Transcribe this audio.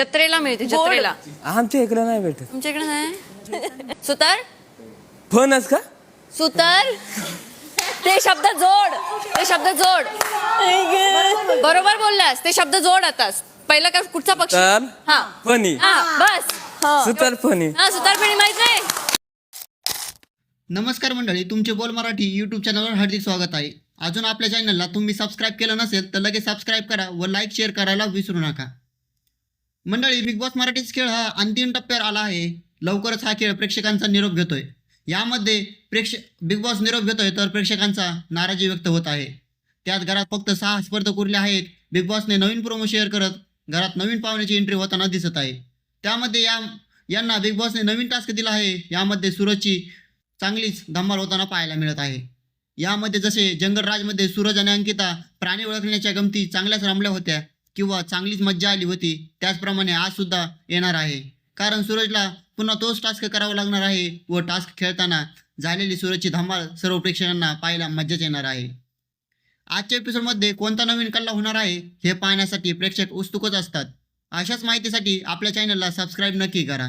जत्रेला मिळते जत्रेला. आमच्या इकडे नाही भेटत. तुमच्या इकडे नाही? सुतार? फणस का? सुतार? ते शब्द जोड. ते शब्द जोड. बरोबर बोललास. ते शब्द जोड आतास पहिला काय कुठचा पक्षी? हा. फणी. हा बस. सुतार फणी. हा सुतार फेणी माहीत नाही. नमस्कार मंडळी तुमचे बोल मराठी यूट्यूब चॅनलवर हार्दिक स्वागत आहे. अजून आपल्या चॅनलला तुम्ही सबस्क्राईब केलं नसेल तर लगेच सबस्क्राईब करा व लाईक शेअर करायला विसरू नका. मंडळी बिग बॉस मराठीच खेळ हा अंतिम टप्प्यावर आला आहे. लवकरच हा खेळ प्रेक्षकांचा निरोप घेतोय. यामध्ये प्रेक्ष बिग बॉस निरोप घेतोय तर प्रेक्षकांचा नाराजी व्यक्त होत आहे. त्यात घरात फक्त सहा स्पर्धक उरले आहेत. बिग बॉसने नवीन प्रोमो शेअर करत घरात नवीन पाहुण्याची एंट्री होताना दिसत आहे. त्यामध्ये या यांना बिग बॉसने नवीन टास्क दिला आहे. यामध्ये सूरजची चांगलीच धम्माल होताना पाहायला मिळत आहे. यामध्ये जसे जंगलराजमध्ये सूरज आणि अंकिता प्राणी ओळखण्याच्या गमती चांगल्याच रमल्या होत्या किंवा चांगलीच मज्जा आली होती त्याचप्रमाणे आज सुद्धा येणार आहे. कारण सूरजला पुन्हा तोच टास्क करावा लागणार आहे व टास्क खेळताना झालेली सूरजची धमाल सर्व प्रेक्षकांना पाहायला मज्जाच येणार आहे. आजच्या एपिसोडमध्ये कोणता नवीन कल्ला होणार आहे हे पाहण्यासाठी प्रेक्षक उत्सुकच असतात. अशाच माहितीसाठी आपल्या चॅनलला सबस्क्राईब नक्की करा.